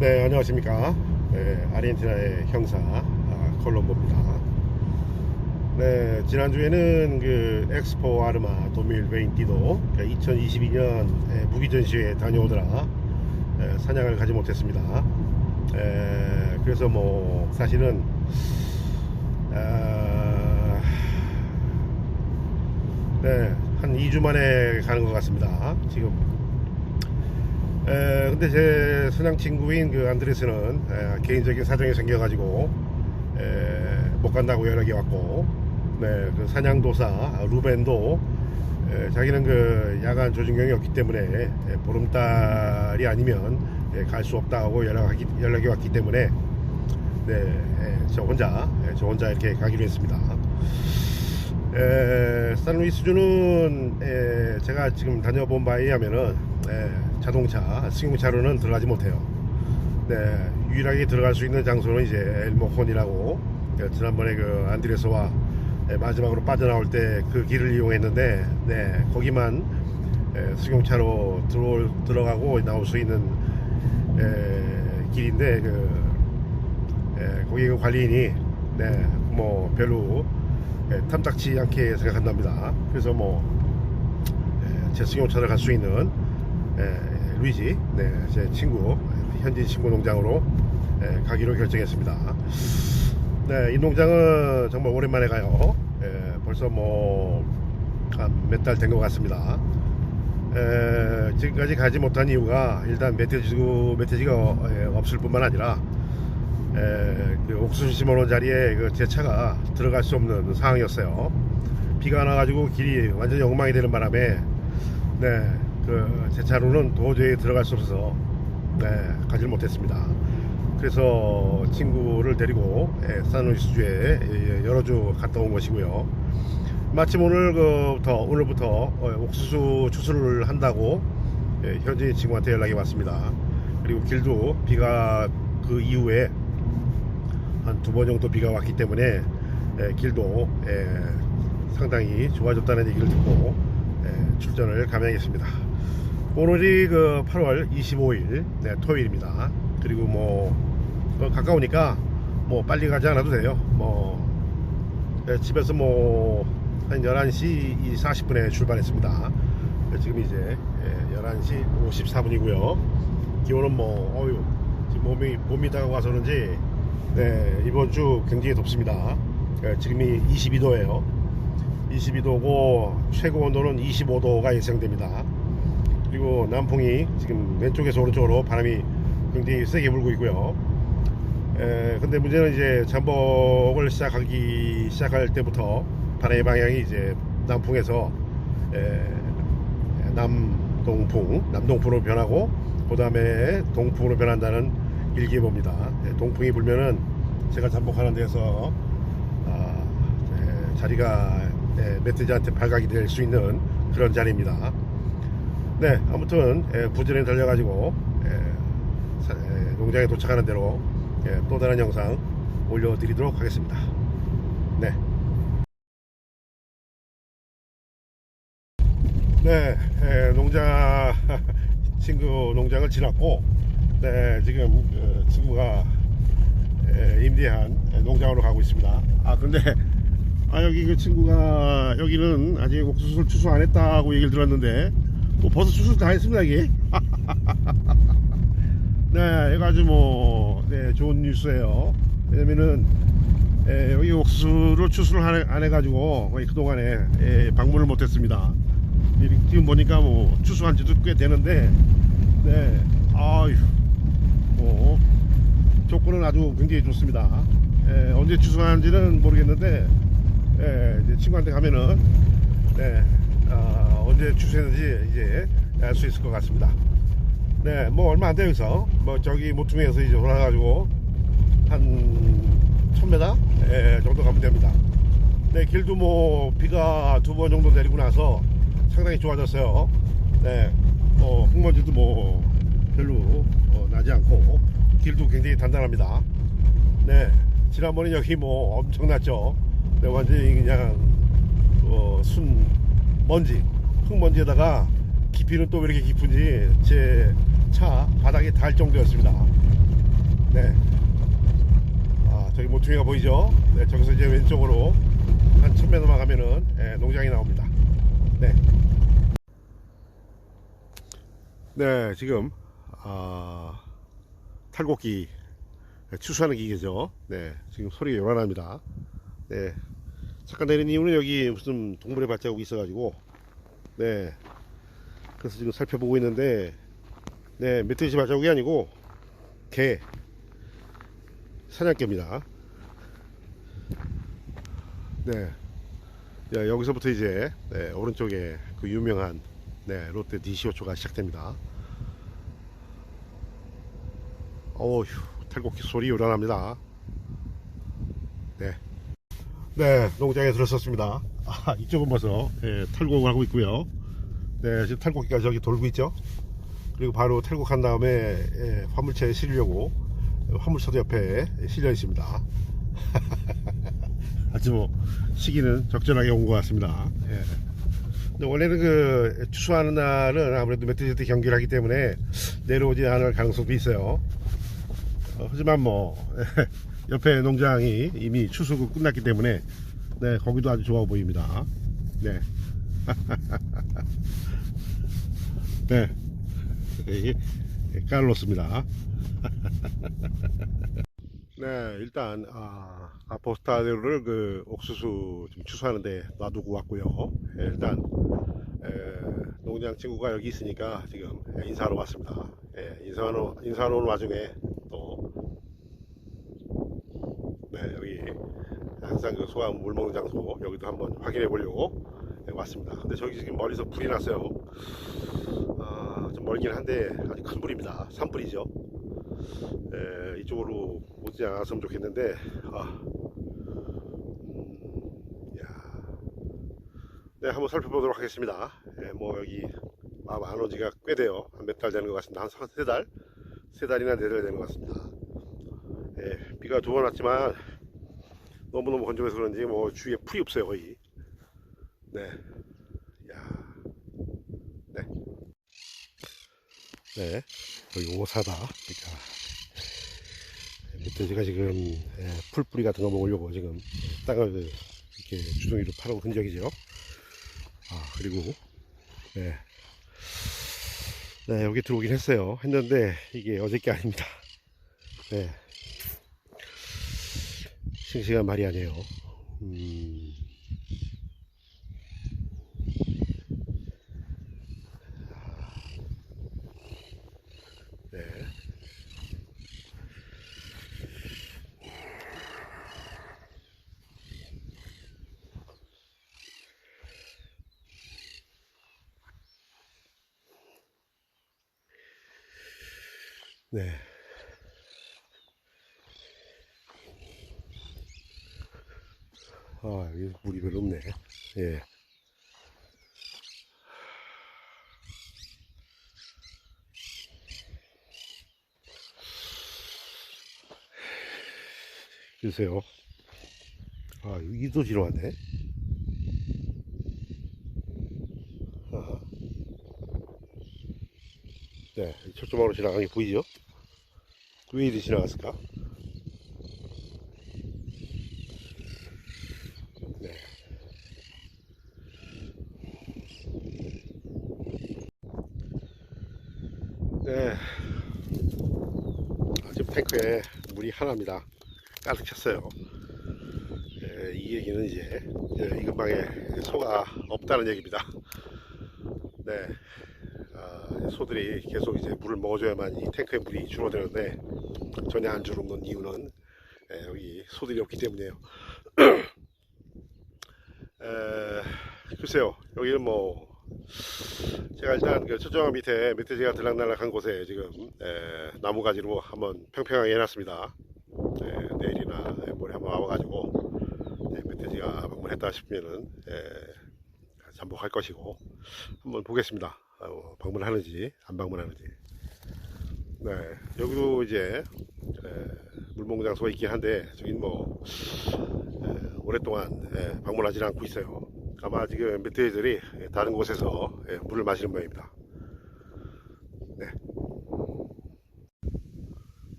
네, 안녕하십니까. 네, 아르헨티나의 형사 아, 콜롬보입니다. 네, 지난주에는 그 엑스포 아르마 도밀 베인티도 2022년 무기 전시회 다녀오더라 에, 사냥을 가지 못했습니다. 에, 그래서 뭐 사실은 아, 네, 한 2주 만에 가는 것 같습니다. 지금 에, 근데 제 선양 친구인 그 안드레스는 에, 개인적인 사정이 생겨가지고 에, 못 간다고 연락이 왔고, 네, 그 사냥도사 루벤도 에, 자기는 그 야간 조준경이 없기 때문에 에, 보름달이 아니면 갈 수 없다고 연락이, 연락이 왔기 때문에 네, 에, 저 혼자 에, 저 혼자 이렇게 가기로 했습니다. 에, 산루이스주는 에, 제가 지금 다녀본 바에 의하면은 에, 자동차 승용차로는 들어가지 못해요. 네, 유일하게 들어갈 수 있는 장소는 이제 엘모콘이라고 에, 지난번에 그 안드레스와 에, 마지막으로 빠져나올 때 그 길을 이용했는데 네, 거기만 에, 승용차로 들어올, 들어가고 나올 수 있는 에, 길인데 그 에, 거기 그 관리인이 네, 뭐 별로 예, 탐탁치 않게 생각한답니다. 그래서 뭐, 예, 제 승용차를 갈 수 있는, 예, 루이지, 네, 제 친구, 현지 친구 농장으로 예, 가기로 결정했습니다. 네, 이 농장은 정말 오랜만에 가요. 예, 벌써 뭐, 한몇달 된 것 같습니다. 에, 지금까지 가지 못한 이유가 일단 멧돼지고 멧돼지가 어, 예, 없을 뿐만 아니라 에, 그 옥수수 심어놓은 자리에 그 제 차가 들어갈 수 없는 상황이었어요. 비가 나가지고 길이 완전히 엉망이 되는 바람에 네, 그 제 차로는 도저히 들어갈 수 없어서 네, 가지를 못했습니다. 그래서 친구를 데리고 예, 산루이스주에 예, 여러 주 갔다 온 것이고요. 마침 오늘부터 오늘부터 어, 옥수수 추수를 한다고 예, 현지 친구한테 연락이 왔습니다. 그리고 길도 비가 그 이후에 한 두 번 정도 비가 왔기 때문에 에, 길도 에, 상당히 좋아졌다는 얘기를 듣고 에, 출전을 감행했습니다. 오늘이 그 8월 25일 네, 토요일입니다. 그리고 뭐 어, 가까우니까 뭐 빨리 가지 않아도 돼요. 뭐 에, 집에서 뭐 한 11시 40분에 출발했습니다. 에, 지금 이제 에, 11시 54분이고요. 기온은 뭐 어유 지금 몸이 봄이 다가와서 그런지 네, 이번 주 굉장히 덥습니다. 예, 지금이 22도예요. 22도고 최고 온도는 25도가 예상됩니다. 그리고 남풍이 지금 왼쪽에서 오른쪽으로 바람이 굉장히 세게 불고 있고요. 에, 근데 문제는 이제 잠복을 시작하기 시작할 때부터 바람의 방향이 이제 남풍에서 에, 남동풍, 남동풍으로 변하고 그 다음에 동풍으로 변한다는 일기예보입니다. 예, 동풍이 불면은 제가 잠복하는 데서 아, 예, 자리가 예, 멧돼지한테 발각이 될 수 있는 그런 자리입니다. 네, 아무튼 예, 부지런히 달려가지고 예, 사- 예, 농장에 도착하는 대로 예, 또 다른 영상 올려드리도록 하겠습니다. 네. 네, 예, 농장 친구 농장을 지났고, 네, 지금 그 친구가 예, 임대한 농장으로 가고 있습니다. 아, 근데 아 여기 그 친구가 여기는 아직 옥수수를 추수 안 했다고 얘기를 들었는데, 뭐 벌써 추수 다 했습니다 이게. 네, 아주 뭐 네, 좋은 뉴스예요. 왜냐면은 예, 여기 옥수수를 추수를 안, 해, 안 해가지고 거의 그동안에 예, 방문을 못했습니다. 이- 지금 보니까 뭐 추수한 지도 꽤 되는데 네 아유 뭐 조건은 아주 굉장히 좋습니다 예, 언제 추수하는지는 모르겠는데 예, 친구한테 가면은 네, 아, 언제 추수했는지 이제 알 수 있을 것 같습니다 네 뭐 얼마 안 돼요 여기서 뭐 저기 모퉁이에서 이제 돌아가지고 한 1000m 예, 정도 가면 됩니다 네, 길도 뭐 비가 두 번 정도 내리고 나서 상당히 좋아졌어요. 네, 뭐 흙먼지도 뭐 별로 어, 나지 않고 길도 굉장히 단단합니다. 네, 지난번에 여기 뭐 엄청났죠. 네, 완전히 그냥 어, 순 먼지, 흙먼지에다가 깊이는 또 왜 이렇게 깊은지 제 차 바닥에 닿을 정도였습니다. 네. 아, 저기 모퉁이가 보이죠? 네, 저기서 이제 왼쪽으로 한 1000m만 가면은 예, 농장이 나옵니다. 네. 네, 지금 아, 탈곡기 추수하는 기계죠. 네, 지금 소리가 요란합니다. 네, 잠깐 내린 이유는 여기 무슨 동물의 발자국이 있어 가지고, 네, 그래서 지금 살펴보고 있는데, 네, 멧돼지 발자국이 아니고 개 사냥개입니다. 네, 야, 여기서부터 이제 네, 오른쪽에 그 유명한 네, 롯데 디시오초가 시작됩니다. 어휴, 탈곡기 소리 요란합니다. 네. 네, 농장에 들어섰습니다. 아, 이쪽은 벌써 예, 탈곡을 하고 있고요. 네, 지금 탈곡기가 저기 돌고 있죠. 그리고 바로 탈곡한 다음에 예, 화물차에 실으려고 화물차도 옆에 실려 있습니다. 아주 뭐 시기는 적절하게 온 것 같습니다. 예. 근데 원래는 그 추수하는 날은 아무래도 멧돼지들 경기를 하기 때문에 내려오지 않을 가능성도 있어요. 어, 하지만 뭐 옆에 농장이 이미 추수가 끝났기 때문에 네 거기도 아주 좋아 보입니다. 네. 네. 깔로스입니다. 네, 일단 아, 아포스타를 그 옥수수 좀 추수하는데 놔두고 왔고요. 예, 일단 에, 농장 친구가 여기 있으니까 지금 인사하러 왔습니다. 예, 인사하러 인사하러 온 와중에 또 네, 여기 항상 그 소가 물 먹는 장소 여기도 한번 확인해 보려고 예, 왔습니다. 근데 저기 지금 멀리서 불이 났어요. 아, 좀 멀긴 한데 아주 큰 불입니다. 산불이죠. 에, 이쪽으로 오지 않았으면 좋겠는데 아, 음, 야, 네 한번 살펴보도록 하겠습니다. 예, 뭐 여기 아, 안 오지가 꽤 돼요. 한 몇 달 되는 것 같습니다. 한 세 달, 세 달이나 네 달 되는 것 같습니다. 예, 비가 두 번 왔지만 너무 너무 건조해서 그런지 뭐 주위에 풀이 없어요 거의. 네, 야, 네, 네, 여기 오사다. 그러니까 멧돼지가 지금 예, 풀뿌리 같은 거 먹으려고 지금 땅을 이렇게 주둥이로 파는 흔적이죠. 아 그리고 네. 네 여기 들어오긴 했어요. 했는데 이게 어저께 아닙니다. 네. 싱싱한 말이 아니에요. 음. 네. 네. 아, 여기 물이 별로 없네. 예. 글쎄요. 아, 지나왔네. 아하. 네, 철조망으로 지나가는 게 보이죠? 왜 이리 지나갔을까? 네. 아, 지금 탱크에 물이 하나입니다. 가득 찼어요. 예, 이 얘기는 이제 예, 이 근방에 소가 없다는 얘기입니다. 네. 아, 소들이 계속 이제 물을 먹어줘야만 이 탱크에 물이 줄어드는데 전혀 안 줄는 이유는 예, 여기 소들이 없기 때문이에요. 에, 글쎄요, 여기는 뭐 제가 일단 그 초정화 밑에 멧돼지가 들락날락한 곳에 지금 에, 나무가지로 한번 평평하게 해놨습니다. 네, 내일이나 모레 한번 와가지고 네, 멧돼지가 방문했다 싶으면은 에, 잠복할 것이고 한번 보겠습니다. 어, 방문하는지 안 방문하는지. 네, 여기도 이제 에, 물먹는 장소가 있긴 한데 저긴 뭐 에, 오랫동안 에, 방문하지 않고 있어요. 아마 지금 멧돼지들이 다른 곳에서 에, 물을 마시는 모양입니다. 네.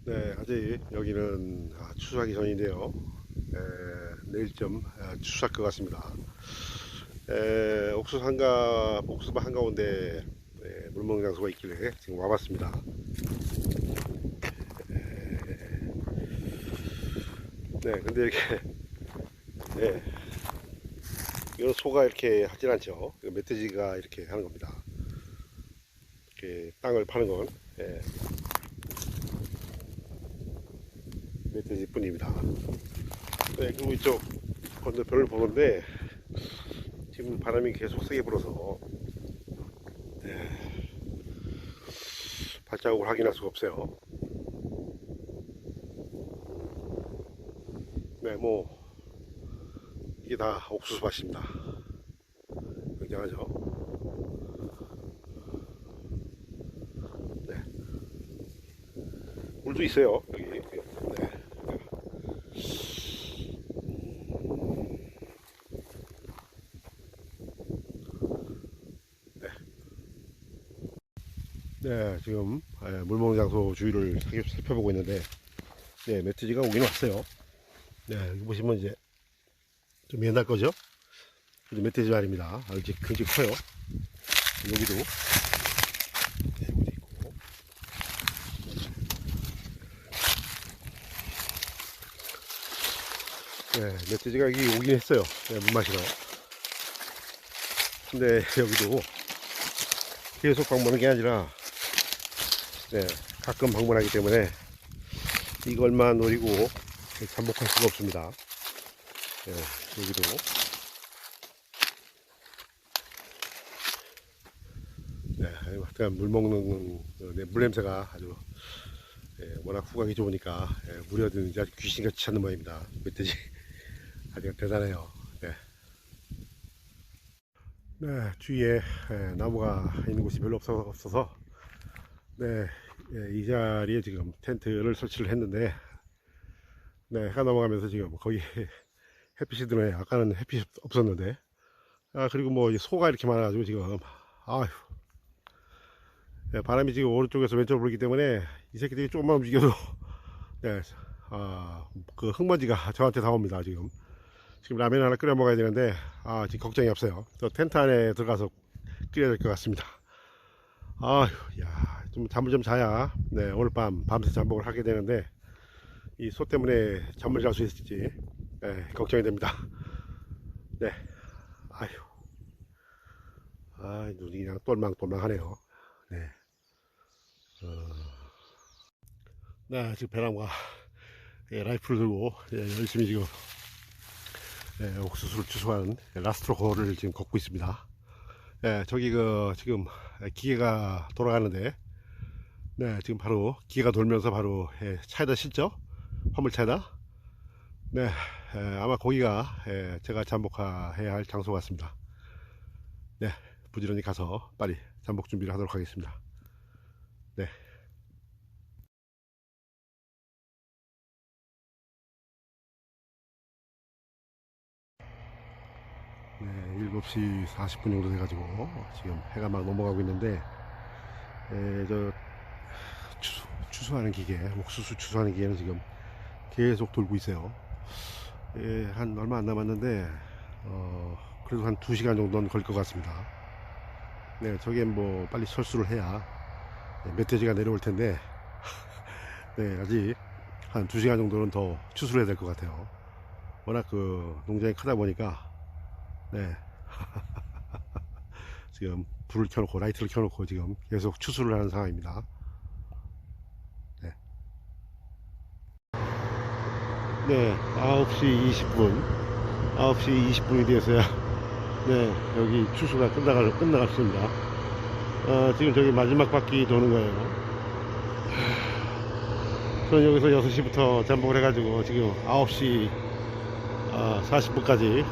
네, 아직 여기는 아, 추수하기 전인데요. 에, 내일쯤 아, 추수할 것 같습니다. 에, 옥수수 한가, 옥수수 한가운데 에, 물먹는 장소가 있길래 지금 와봤습니다. 에, 네, 근데 이렇게, 네, 이런 소가 이렇게 하진 않죠. 이거 멧돼지가 이렇게 하는 겁니다. 이렇게 땅을 파는 건, 예. 멧돼지 뿐입니다. 네, 그리고 이쪽 건너편을 보는데 지금 바람이 계속 세게 불어서 네, 발자국을 확인할 수가 없어요. 네, 뭐 이게 다 옥수수 밭입니다. 굉장하죠? 네. 물도 있어요, 여기. 네. 네, 지금 예, 물먹는 장소 주위를 살펴- 살펴보고 있는데, 네, 멧돼지가 오긴 왔어요. 네, 여기 보시면 이제 좀 옛날 거죠? 근데 멧돼지 말입니다. 아, 이제 굉장히 커요. 여기도 네, 있고. 네, 멧돼지가 여기 오긴 했어요. 네, 물 마시러. 근데 여기도 계속 방문하는 게 아니라 네, 가끔 방문하기 때문에 이걸만 노리고 잠복할 수가 없습니다. 네, 여기도 네, 하여간 물 먹는 어, 네, 물 냄새가 아주 예, 워낙 후각이 좋으니까 예, 물이 어디든지 아주 귀신같이 찾는 모양입니다. 멧돼지 아주 대단해요. 네. 네, 주위에 예, 나무가 있는 곳이 별로 없어, 없어서 네, 예, 이 자리에 지금 텐트를 설치를 했는데 네, 해가 넘어가면서 지금 거기 햇빛이 드네. 아까는 햇빛이 없었는데. 아 그리고 뭐이 소가 이렇게 많아가지고 지금 아휴. 네, 바람이 지금 오른쪽에서 왼쪽으로 불기 때문에 이 새끼들이 조금만 움직여도 네, 아, 그 흙먼지가 저한테 다 옵니다 지금. 지금 라면 하나 끓여 먹어야 되는데 아 지금 걱정이 없어요. 저 텐트 안에 들어가서 끓여야 될 것 같습니다. 아휴 야좀 잠을 좀 자야. 네 오늘 밤 밤새 잠복을 하게 되는데 이 소 때문에 잠을 잘 수 있을지 네, 걱정이 됩니다 네 아휴 아 눈이 그냥 똘망똘망하네요 네. 어... 네, 지금 배낭과 예, 라이프를 들고 예, 열심히 지금 예, 옥수수를 추수하는 라스트로코를 지금 걷고 있습니다. 예, 저기 그 지금 기계가 돌아가는데 네, 지금 바로 기계가 돌면서 바로 예, 차에다 실죠? 화물차에다. 네, 예, 아마 거기가 예, 제가 잠복해야 할 장소 같습니다. 네, 부지런히 가서 빨리 잠복 준비를 하도록 하겠습니다. 네. 네, 7시 40분 정도 돼가지고 지금 해가 막 넘어가고 있는데 에, 저 추수, 추수하는 기계, 옥수수 추수하는 기계는 지금 계속 돌고 있어요. 예, 한 얼마 안 남았는데 어, 그래도 한 2시간 정도는 걸 것 같습니다. 네, 저게 뭐 빨리 철수를 해야 네, 멧돼지가 내려올 텐데 네, 아직 한 2시간 정도는 더 추수를 해야 될 것 같아요. 워낙 그 농장이 크다 보니까 네. 지금 불을 켜놓고 라이트를 켜놓고 지금 계속 추수를 하는 상황입니다. 네, 9시 20분, 9시 20분이 되었어야 네, 여기 추수가 끝나갈, 끝나갔습니다. 어, 지금 저기 마지막 바퀴 도는 거예요. 저는 여기서 6시부터 잠복을 해가지고 지금 9시 40분까지 에,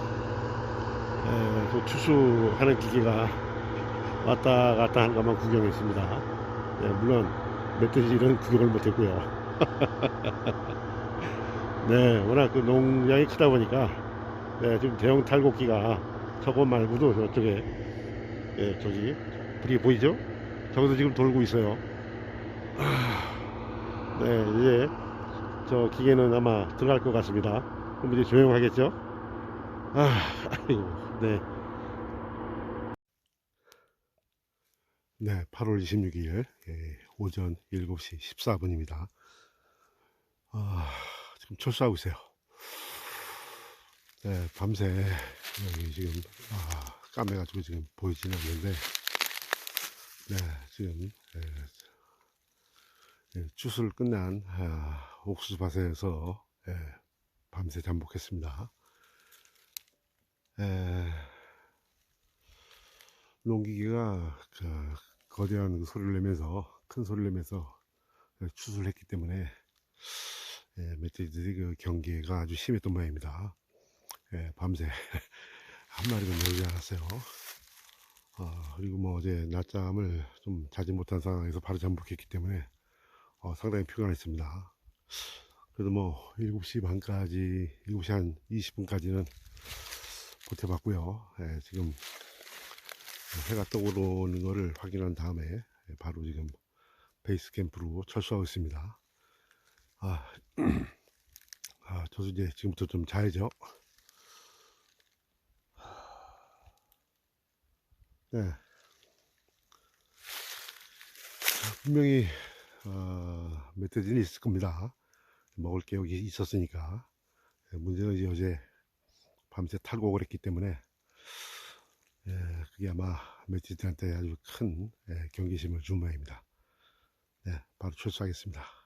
그 추수하는 기계가 왔다 갔다 하는 것만 구경했습니다. 네, 물론 멧돼지는 구경을 못했고요. 네, 워낙 그 농장이 크다 보니까 네, 지금 대형 탈곡기가 저거 말고도 저쪽에 예, 저기 불이 보이죠? 저기도 지금 돌고 있어요. 아, 네, 이제 저 기계는 아마 들어갈 것 같습니다. 그럼 이제 조용하겠죠? 아, 아이고, 네. 네, 8월 26일 예, 오전 7시 14분입니다. 아, 지금 철수하고 있어요. 네, 밤새 여기 지금 아, 까매가지고 지금 보이지는 않는데, 네, 지금 예, 예, 추수를 끝난 아, 옥수수밭에서 예, 밤새 잠복했습니다. 에, 농기계가 그 거대한 그 소리를 내면서 큰 소리를 내면서 추수를 했기 때문에 예, 멧돼지들이 그 경계가 아주 심했던 모양입니다. 예, 밤새 한 마리도 내지 않았어요. 아, 그리고 뭐 어제 낮잠을 좀 자지 못한 상황에서 바로 잠복했기 때문에 어, 상당히 피곤했습니다. 그래도 뭐 7시 반까지 7시 한 20분까지는 버텨봤고요. 예, 지금 해가 떠오르는 것을 확인한 다음에 예, 바로 지금 베이스 캠프로 철수하고 있습니다. 아, 아 저도 이제 지금부터 좀 자야죠. 네. 분명히 어, 멧돼지는 있을 겁니다. 먹을 게 여기 있었으니까. 예, 문제는 이제 어제 밤새 탈곡을 했기 때문에 예, 그게 아마 멧돼지한테 아주 큰 예, 경계심을 준 모양입니다. 네, 바로 출소하겠습니다.